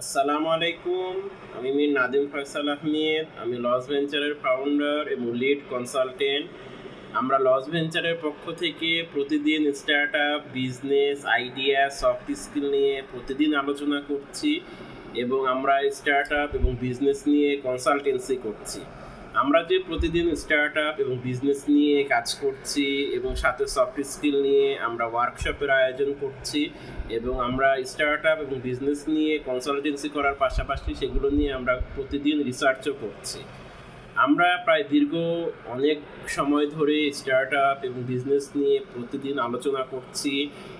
আসসালামু আলাইকুম। আমি মির নাদিম ফয়সাল আহমেদ। আমি লস ভেঞ্চারের ফাউন্ডার এবং লিড কনসালটেন্ট আমরা লস ভেঞ্চারের পক্ষ থেকে প্রতিদিন start up business idea soft skill নিয়ে প্রতিদিন আলোচনা করছি এবং আমরা স্টার্ট আপ এবং বিজনেস নিয়ে কনসালটেন্সি করছি। আমরা যে প্রতিদিন স্টার্ট আপ এবং বিজনেস নিয়ে কাজ করছি এবং সাথে সফট স্কিল নিয়ে আমরা ওয়ার্কশপের আয়োজন করছি এবং আমরা স্টার্ট আপ এবং বিজনেস নিয়ে কনসালটেন্সি করার পাশাপাশি সেগুলো নিয়ে আমরা প্রতিদিন রিসার্চও করছি। আমরা প্রায় দীর্ঘ অনেক সময় ধরে স্টার্ট আপ এবং বিজনেস নিয়ে প্রতিদিন আলোচনা করছি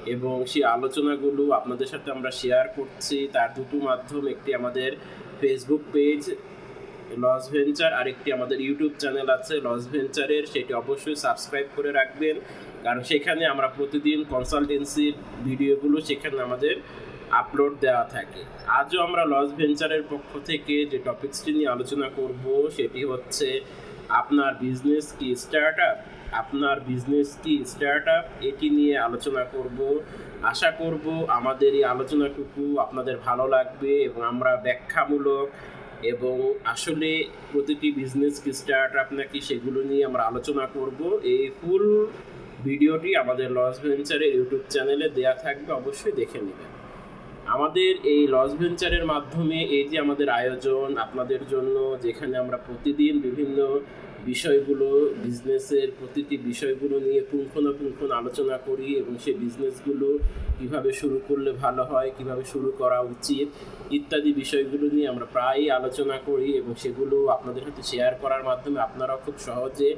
এবং সেই আলোচনাগুলো আপনাদের সাথে আমরা শেয়ার করছি। তার দুটো মাধ্যম, একটি আমাদের ফেসবুক পেজ লস ভেঞ্চার আরেকটি আমাদের ইউটিউব চ্যানেল আছে লস ভেঞ্চারের সেটি অবশ্যই সাবস্ক্রাইব করে রাখবেন। কারণ সেখানে আমরা প্রতিদিন কনসালটেন্সির ভিডিওগুলো সেখানে আমাদের আপলোড দেওয়া থাকে। আজও আমরা লস ভেঞ্চারের পক্ষ থেকে যে টপিকসটি নিয়ে আলোচনা করব, সেটি হচ্ছে আপনার বিজনেস কি স্টার্ট আপ আপনার বিজনেস কি স্টার্ট আপ এটি নিয়ে আলোচনা করব। আশা করব আমাদের এই আলোচনাটুকু আপনাদের ভালো লাগবে এবং আমরা ব্যাখ্যামূলক এবং আসলে প্রতিটি বিজনেস কি স্টার্ট আপ নাকি সেগুলো নিয়ে আমরা আলোচনা করব। এই ফুল ভিডিওটি আমাদের লস ভেঞ্চারের ইউটিউব চ্যানেলে দেয়া থাকবে, অবশ্যই দেখে নেবেন। আমাদের এই লস ভেঞ্চারের মাধ্যমে এই যে আমাদের আয়োজন, আপনাদের জন্য যেখানে আমরা প্রতিদিন বিভিন্ন বিষয়গুলো, বিজনেসের প্রতিটি বিষয়গুলো নিয়ে পুঙ্খানুপুঙ্খ আলোচনা করি এবং সেই বিজনেসগুলো কীভাবে শুরু করলে ভালো হয়, কীভাবে শুরু করা উচিত ইত্যাদি বিষয়গুলো নিয়ে আমরা প্রায়ই আলোচনা করি এবং সেগুলো আপনাদের সাথে শেয়ার করার মাধ্যমে আপনারাও খুব সহজে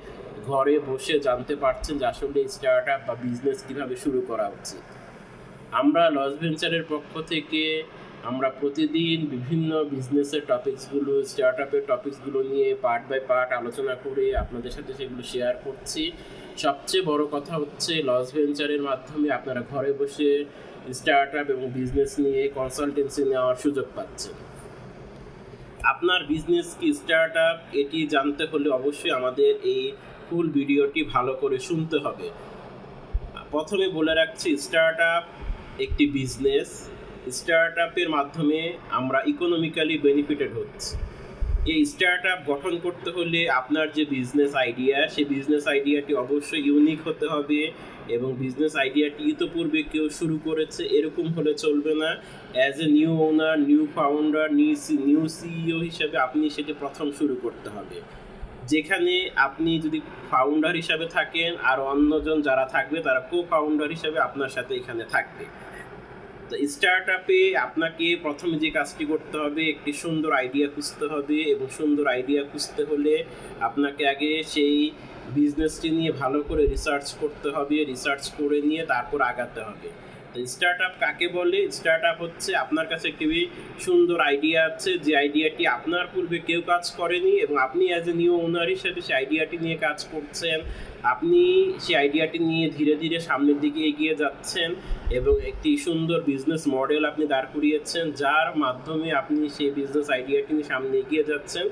ঘরে বসে জানতে পারছেন যে আসলে স্টার্ট আপ বা বিজনেস কীভাবে শুরু করা উচিত। আমরা লস ভেঞ্চারের পক্ষ থেকে আমরা প্রতিদিন বিভিন্ন বিজনেসের টপিকসগুলো স্টার্ট আপের টপিকসগুলো নিয়ে পার্ট বাই পার্ট আলোচনা করে আপনাদের সাথে সেগুলো শেয়ার করছি। সবচেয়ে বড় কথা হচ্ছে লস ভেঞ্চারের মাধ্যমে আপনারা ঘরে বসে স্টার্ট আপ এবং বিজনেস নিয়ে কনসালটেন্সি নেওয়ার সুযোগ পাচ্ছেন। আপনার বিজনেস কি স্টার্ট আপ এটি জানতে হলে অবশ্যই আমাদের এই ফুল ভিডিওটি ভালো করে শুনতে হবে। প্রথমে বলে রাখছি স্টার্ট আপ একটি বিজনেস স্টার্ট আপের মাধ্যমে আমরা ইকোনমিক্যালি বেনিফিটেড হচ্ছি। এই স্টার্ট আপ গঠন করতে হলে আপনার যে বিজনেস আইডিয়া সেই বিজনেস আইডিয়াটি অবশ্যই ইউনিক হতে হবে এবং বিজনেস আইডিয়াটি ইতোপূর্বে কেউ শুরু করেছে, এরকম হলে চলবে না। As a new owner new founder new new CEO হিসেবে আপনি সেটি প্রথম শুরু করতে হবে। যেখানে আপনি যদি ফাউন্ডার হিসাবে থাকেন আর অন্যজন যারা থাকবে, তারা কো ফাউন্ডার হিসাবে আপনার সাথে এখানে থাকবে। তো স্টার্ট আপে আপনাকে প্রথমে যে কাজটি করতে হবে, একটি সুন্দর আইডিয়া খুঁজতে হবে এবং সুন্দর আইডিয়া খুঁজতে হলে আপনাকে আগে সেই বিজনেসটি নিয়ে ভালো করে রিসার্চ করতে হবে রিসার্চ করে নিয়ে তারপর আগাতে হবে। স্টার্ট আপ কাকে বলে? স্টার্ট আপ হচ্ছে আপনার কাছে একটি সুন্দর আইডিয়া আছে। যে আইডিয়াটি আপনার পূর্বে কেউ কাজ করেনি এবং আপনি অ্যাজ এ নিউ ওনার হিসেবে সেই আইডিয়াটি নিয়ে কাজ করছেন। আপনি সেই আইডিয়াটি নিয়ে ধীরে ধীরে সামনের দিকে এগিয়ে যাচ্ছেন এবং একটি সুন্দর বিজনেস মডেল আপনি দাঁড় করিয়েছেন, যার মাধ্যমে আপনি সেই বিজনেস আইডিয়াটি নিয়ে সামনে এগিয়ে যাচ্ছেন।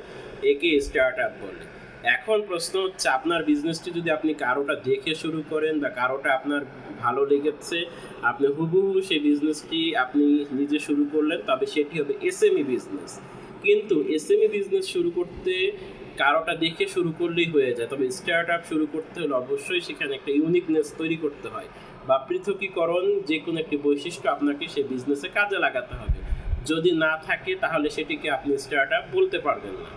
একে স্টার্ট আপ বলে। এখন প্রশ্ন হচ্ছে, আপনার বিজনেসটি যদি আপনি কারোটা দেখে শুরু করেন বা কারোটা আপনার ভালো লেগেছে, আপনি হুবহু সেই বিজনেসটি আপনি নিজে শুরু করলেন, তবে সেটি হবে এসএমই বিজনেস কিন্তু এসএমই বিজনেস শুরু করতে কারোটা দেখে শুরু করলেই হয়ে যায়। তবে স্টার্ট আপ শুরু করতে হলে অবশ্যই সেখানে একটা ইউনিকনেস তৈরি করতে হয় বা পৃথকীকরণ যে কোনো একটি বৈশিষ্ট্য আপনাকে সেই বিজনেসে কাজে লাগাতে হবে। যদি না থাকে, তাহলে সেটিকে আপনি স্টার্ট আপ বলতে পারবেন না।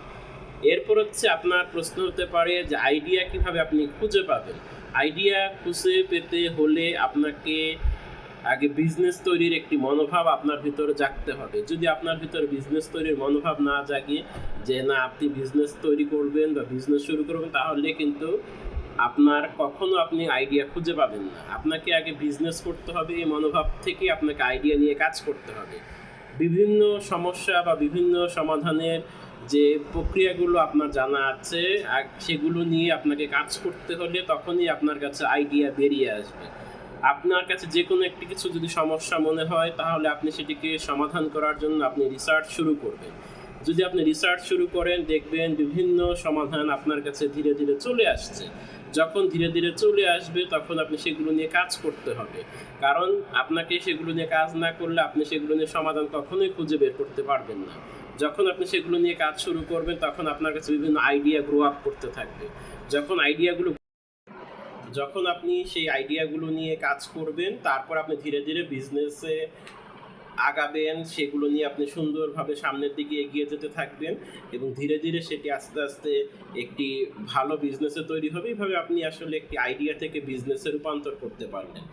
এরপর হচ্ছে আপনার প্রশ্ন হতে পারে যে আইডিয়া কীভাবে আপনি খুঁজে পাবেন। আইডিয়া খুঁজে পেতে হলে আপনাকে আগে বিজনেস তৈরির একটি মনোভাব আপনার ভিতরে জাগতে হবে। যদি আপনার ভিতরে বিজনেস তৈরির মনোভাব না জাগে যে না, আপনি বিজনেস তৈরি করবেন বা বিজনেস শুরু করবেন, তাহলে কিন্তু আপনার কখনো আপনি আইডিয়া খুঁজে পাবেন না। আপনাকে আগে বিজনেস করতে হবে, এই মনোভাব থেকে আপনাকে আইডিয়া নিয়ে কাজ করতে হবে। বিভিন্ন সমস্যা বা বিভিন্ন সমাধানের যে প্রক্রিয়াগুলো আপনার জানা আছে, আর সেগুলো নিয়ে আপনাকে কাজ করতে হলে তখনই আপনার কাছে আইডিয়া বেরিয়ে আসবে। আপনার কাছে যে কোনো একটি কিছু যদি সমস্যা মনে হয়, তাহলে আপনি সেটিকে সমাধান করার জন্য আপনি রিসার্চ শুরু করবেন। যদি আপনি রিসার্চ শুরু করেন, দেখবেন বিভিন্ন সমাধান আপনার কাছে ধীরে ধীরে চলে আসছে। যখন ধীরে ধীরে চলে আসবে, তখন আপনি সেগুলো নিয়ে কাজ করতে হবে। কারণ আপনাকে সেগুলো নিয়ে কাজ না করলে আপনি সেগুলো নিয়ে সমাধান কখনোই খুঁজে বের করতে পারবেন না। যখন আপনি সেগুলো নিয়ে কাজ শুরু করবেন, তখন আপনার কাছে বিভিন্ন আইডিয়া গ্রো আপ করতে থাকবে। যখন আইডিয়াগুলো যখন আপনি সেই আইডিয়াগুলো নিয়ে কাজ করবেন, তারপর আপনি ধীরে ধীরে বিজনেসে আগাবেন, সেগুলো নিয়ে আপনি সুন্দরভাবে সামনের দিকে এগিয়ে যেতে থাকবেন এবং ধীরে ধীরে সেটি আস্তে আস্তে একটি ভালো বিজনেসে তৈরি হবে। এইভাবে আপনি আসলে একটি আইডিয়া থেকে বিজনেসে রূপান্তর করতে পারবেন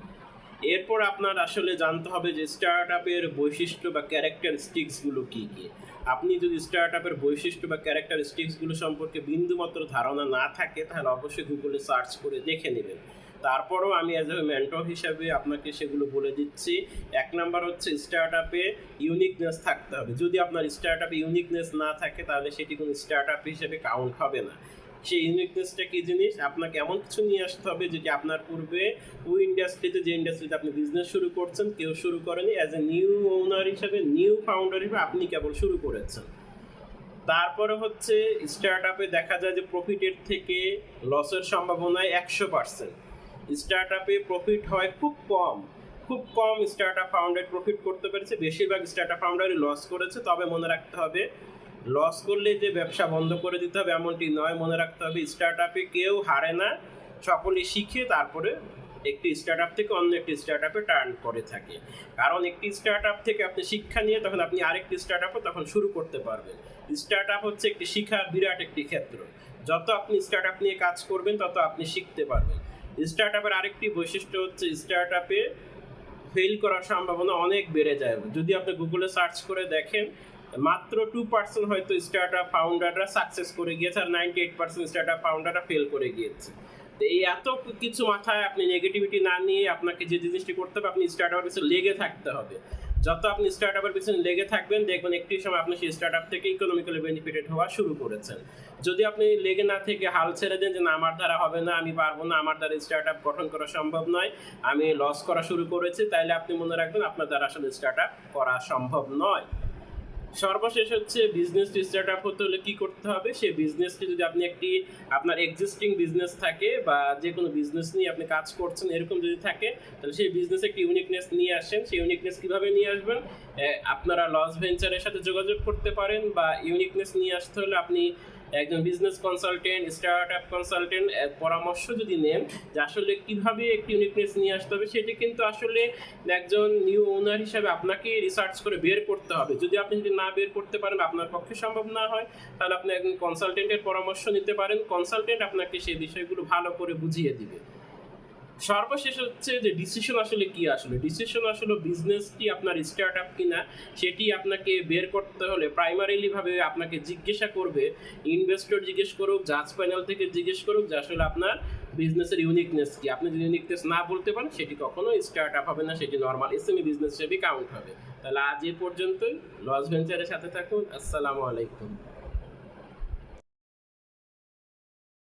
এরপর আপনার আসলে জানতে হবে যে স্টার্ট আপের বৈশিষ্ট্য বা ক্যারেক্টারিস্টিক্সগুলো কী কী? আপনি যদি স্টার্ট আপের বৈশিষ্ট্য বা ক্যারেক্টারিস্টিক্সগুলো সম্পর্কে বিন্দুমাত্র ধারণা না থাকে, তাহলে অবশ্যই গুগলে সার্চ করে দেখে নেবেন। তারপরও আমি অ্যাজ এ মেন্টর হিসাবে আপনাকে সেগুলো বলে দিচ্ছি। এক নাম্বার হচ্ছে স্টার্ট আপে ইউনিকনেস থাকতে হবে। যদি আপনার স্টার্ট আপে ইউনিকনেস না থাকে, তাহলে সেটি কোনো স্টার্ট আপ হিসেবে কাউন্ট হবে না। সেই ইউনিকনেসটা কি জিনিস? আপনাকে এমন কিছু নিয়ে আসতে হবে যেটি আপনার পূর্বে ওই ইন্ডাস্ট্রিতে যে ইন্ডাস্ট্রিতে আপনি বিজনেস শুরু করছেন, কেউ শুরু করেনি। অ্যাজ এ নিউ ওনার হিসাবে নিউ ফাউন্ডার হিসেবে আপনি কেবল শুরু করেছেন। তারপরে হচ্ছে স্টার্ট আপে দেখা যায় যে প্রফিটের থেকে লসের সম্ভাবনায় একশো পার্সেন্ট স্টার্ট আপে প্রফিট হয় খুব কম। খুব কম স্টার্ট আপ ফাউন্ডার প্রফিট করতে পেরেছে। বেশিরভাগ স্টার্ট আপ ফাউন্ডারই লস করেছে। তবে মনে রাখতে হবে লস করলে যে ব্যবসা বন্ধ করে দিতে হবে এমনটি নয়, মনে রাখতে হবে স্টার্ট আপে কেউ হারে না। সকলে শিখে তারপরে একটি স্টার্ট আপ থেকে অন্য একটি স্টার্ট আপে টার্ন করে থাকে। কারণ একটি স্টার্ট আপ থেকে আপনি শিক্ষা নিয়ে তখন আপনি আরেকটি স্টার্ট আপও তখন শুরু করতে পারবেন। স্টার্ট আপ হচ্ছে একটি শিক্ষার বিরাট একটি ক্ষেত্র। যত আপনি স্টার্ট আপ নিয়ে কাজ করবেন, তত আপনি শিখতে পারবেন। স্টার্ট আপের আরেকটি বৈশিষ্ট্য হচ্ছে স্টার্ট আপে ফেল করার সম্ভাবনা অনেক বেড়ে যায়। যদি আপনি গুগলে সার্চ করে দেখেন মাত্র টু পার্সেন্ট হয়তো স্টার্ট আপ ফাউন্ডাররা সাকসেস করে গিয়েছে আর ninety eight percent start up ফাউন্ডাররা fail করে গিয়েছে। তো এই এত কিছু মাথায় আপনি নেগেটিভিটি না নিয়ে আপনাকে যে জিনিসটি করতে হবে, আপনি স্টার্ট আপের পিছনে লেগে থাকতে হবে। যত আপনি স্টার্ট আপের পিছনে লেগে থাকবেন, দেখবেন একটি সময় আপনি সেই স্টার্ট আপ থেকে ইকোনমিক্যালি বেনিফিটেড হওয়া শুরু করেছেন। যদি আপনি লেগে না থেকে হাল ছেড়ে দেন যে না, আমার দ্বারা হবে না, আমি পারব না, আমার দ্বারা স্টার্ট আপ গঠন করা সম্ভব নয়, আমি লস করা শুরু করেছি, তাইলে আপনি মনে রাখবেন আপনার দ্বারা আসলে স্টার্ট আপ করা সম্ভব নয়। সর্বশেষ হচ্ছে বিজনেস স্টার্ট আপ হতে হলে কি করতে হবে? সেই বিজনেসটি যদি আপনি একটি আপনার এক্সিস্টিং বিজনেস থাকে বা যে কোনো বিজনেস নিয়ে আপনি কাজ করছেন, এরকম যদি থাকে, তাহলে সেই বিজনেসে একটি ইউনিকনেস নিয়ে আসেন। সেই ইউনিকনেস কীভাবে নিয়ে আসবেন? আপনারা লস ভেঞ্চারের সাথে যোগাযোগ করতে পারেন বা ইউনিকনেস নিয়ে আসতে হলে আপনি একজন business consultant start up consultant পরামর্শ যদি নেন যে আসলে কীভাবে একটি ইউনিকনেস নিয়ে আসতে হবে, সেটি কিন্তু আসলে একজন নিউ ওনার হিসাবে আপনাকে রিসার্চ করে বের করতে হবে। যদি আপনি যদি না বের করতে পারেন আপনার পক্ষে সম্ভব না হয়, তাহলে আপনি একজন কনসালটেন্টের পরামর্শ নিতে পারেন। কনসালটেন্ট আপনাকে সেই বিষয়গুলো ভালো করে বুঝিয়ে দিবে। সর্বশেষ হচ্ছে যে ডিসিশন আসলে কি আসলে? ডিসিশন আসলে বিজনেসটি আপনার স্টার্ট আপ কিনা? সেটি আপনাকে বের করতে হলে প্রাইমারিলি ভাবে আপনাকে জিজ্ঞাসা করবে ইনভেস্টর জিজ্ঞেস করুক জাজ প্যানেল থেকে জিজ্ঞেস করুক যে আসলে আপনার বিজনেসের ইউনিকনেস কি? আপনি যদি ইউনিকনেস না বলতে পারেন, সেটি কখনো স্টার্ট আপ হবে না, সেটি নর্মাল এসএমই বিজনেস হিসেবে কাউন্ট হবে। তাহলে আজ এ পর্যন্তই। লস ভেঞ্চারের সাথে থাকুন। আসসালামু আলাইকুম।